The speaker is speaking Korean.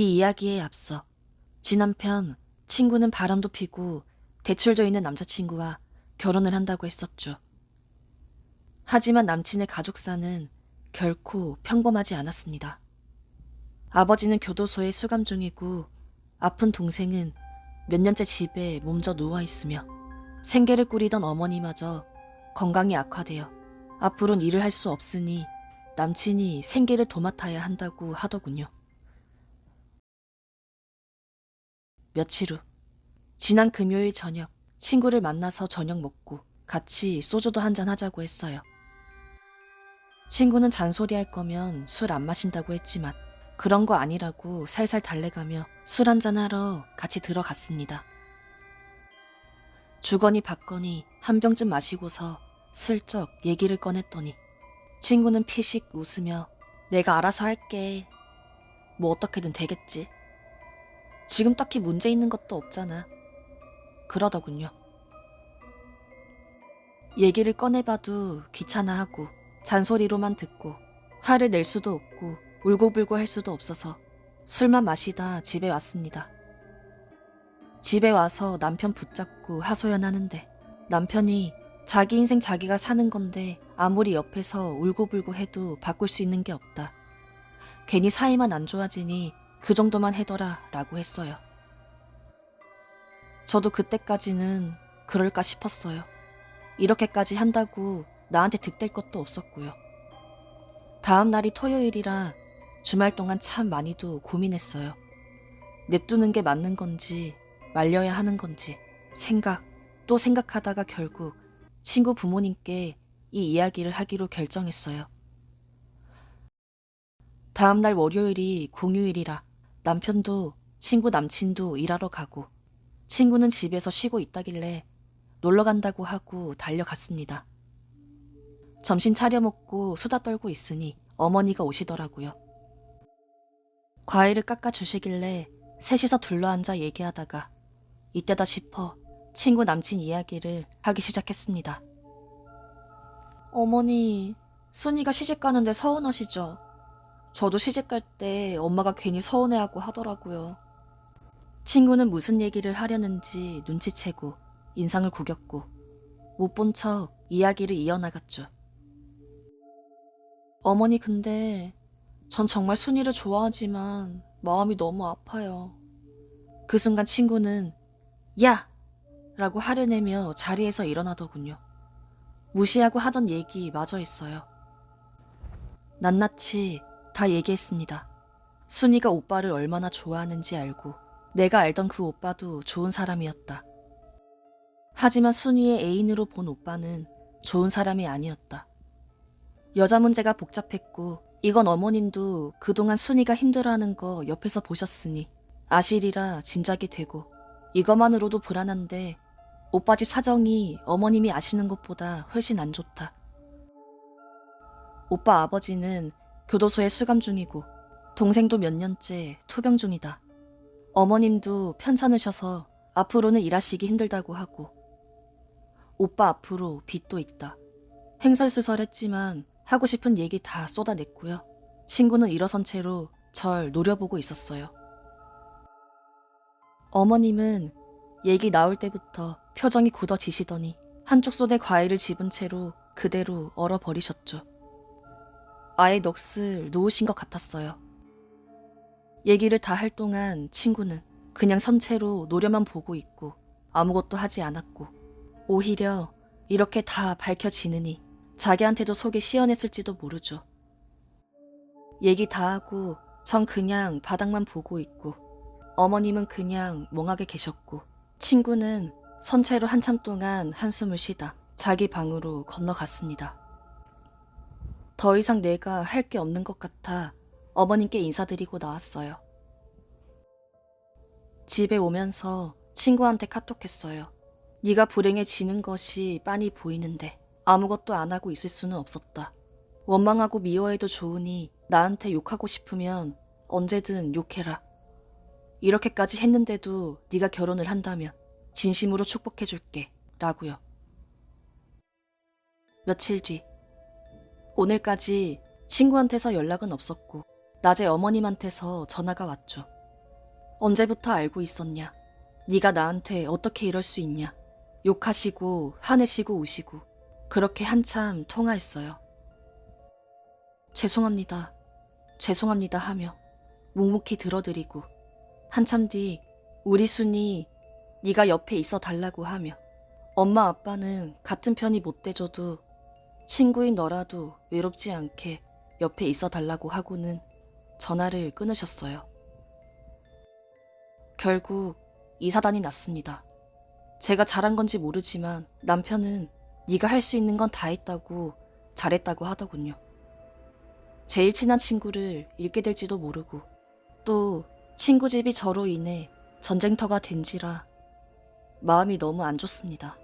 이 이야기에 앞서 지난 편 친구는 바람도 피고 대출도 있는 남자친구와 결혼을 한다고 했었죠. 하지만 남친의 가족사는 결코 평범하지 않았습니다. 아버지는 교도소에 수감 중이고 아픈 동생은 몇 년째 집에 몸져 누워 있으며 생계를 꾸리던 어머니마저 건강이 악화되어 앞으론 일을 할 수 없으니 남친이 생계를 도맡아야 한다고 하더군요. 며칠 후 지난 금요일 저녁 친구를 만나서 저녁 먹고 같이 소주도 한잔 하자고 했어요. 친구는 잔소리할 거면 술 안 마신다고 했지만 그런 거 아니라고 살살 달래가며 술 한잔 하러 같이 들어갔습니다. 주거니 받거니 한 병쯤 마시고서 슬쩍 얘기를 꺼냈더니 친구는 피식 웃으며 내가 알아서 할게. 뭐 어떻게든 되겠지. 지금 딱히 문제 있는 것도 없잖아. 그러더군요. 얘기를 꺼내봐도 귀찮아하고 잔소리로만 듣고 화를 낼 수도 없고 울고불고 할 수도 없어서 술만 마시다 집에 왔습니다. 집에 와서 남편 붙잡고 하소연하는데 남편이 자기 인생 자기가 사는 건데 아무리 옆에서 울고불고 해도 바꿀 수 있는 게 없다. 괜히 사이만 안 좋아지니 그 정도만 해둬라 라고 했어요. 저도 그때까지는 그럴까 싶었어요. 이렇게까지 한다고 나한테 득될 것도 없었고요. 다음 날이 토요일이라 주말 동안 참 많이도 고민했어요. 냅두는 게 맞는 건지 말려야 하는 건지 생각 또 생각하다가 결국 친구 부모님께 이 이야기를 하기로 결정했어요. 다음 날 월요일이 공휴일이라 남편도 친구 남친도 일하러 가고 친구는 집에서 쉬고 있다길래 놀러 간다고 하고 달려갔습니다. 점심 차려 먹고 수다 떨고 있으니 어머니가 오시더라고요. 과일을 깎아 주시길래 셋이서 둘러앉아 얘기하다가 이때다 싶어 친구 남친 이야기를 하기 시작했습니다. 어머니, 순이가 시집 가는데 서운하시죠? 저도 시집 갈 때 엄마가 괜히 서운해하고 하더라고요. 친구는 무슨 얘기를 하려는지 눈치채고 인상을 구겼고 못 본 척 이야기를 이어나갔죠. 어머니 근데 전 정말 순이를 좋아하지만 마음이 너무 아파요. 그 순간 친구는 야! 라고 하려내며 자리에서 일어나더군요. 무시하고 하던 얘기 마저 했어요. 낱낱이 다 얘기했습니다. 순이가 오빠를 얼마나 좋아하는지 알고 내가 알던 그 오빠도 좋은 사람이었다. 하지만 순이의 애인으로 본 오빠는 좋은 사람이 아니었다. 여자 문제가 복잡했고 이건 어머님도 그동안 순이가 힘들어하는 거 옆에서 보셨으니 아실이라 짐작이 되고 이것만으로도 불안한데 오빠 집 사정이 어머님이 아시는 것보다 훨씬 안 좋다. 오빠 아버지는 교도소에 수감 중이고 동생도 몇 년째 투병 중이다. 어머님도 편찮으셔서 앞으로는 일하시기 힘들다고 하고 오빠 앞으로 빚도 있다. 횡설수설했지만 하고 싶은 얘기 다 쏟아냈고요. 친구는 일어선 채로 절 노려보고 있었어요. 어머님은 얘기 나올 때부터 표정이 굳어지시더니 한쪽 손에 과일을 집은 채로 그대로 얼어버리셨죠. 아예 넋을 놓으신 것 같았어요. 얘기를 다 할 동안 친구는 그냥 선채로 노려만 보고 있고 아무것도 하지 않았고 오히려 이렇게 다 밝혀지느니 자기한테도 속이 시원했을지도 모르죠. 얘기 다 하고 전 그냥 바닥만 보고 있고 어머님은 그냥 멍하게 계셨고 친구는 선체로 한참 동안 한숨을 쉬다 자기 방으로 건너갔습니다. 더 이상 내가 할 게 없는 것 같아 어머님께 인사드리고 나왔어요. 집에 오면서 친구한테 카톡했어요. 네가 불행해지는 것이 빤히 보이는데 아무것도 안 하고 있을 수는 없었다. 원망하고 미워해도 좋으니 나한테 욕하고 싶으면 언제든 욕해라. 이렇게까지 했는데도 네가 결혼을 한다면 진심으로 축복해줄게. 라고요. 며칠 뒤 오늘까지 친구한테서 연락은 없었고 낮에 어머님한테서 전화가 왔죠. 언제부터 알고 있었냐? 네가 나한테 어떻게 이럴 수 있냐? 욕하시고 화내시고 우시고 그렇게 한참 통화했어요. 죄송합니다. 죄송합니다 하며 묵묵히 들어드리고 한참 뒤 우리 순이 네가 옆에 있어 달라고 하며 엄마 아빠는 같은 편이 못 돼줘도 친구인 너라도 외롭지 않게 옆에 있어 달라고 하고는 전화를 끊으셨어요. 결국 이사단이 났습니다. 제가 잘한 건지 모르지만 남편은 네가 할 수 있는 건 다 했다고 잘했다고 하더군요. 제일 친한 친구를 잃게 될지도 모르고 또 친구 집이 저로 인해 전쟁터가 된지라 마음이 너무 안 좋습니다.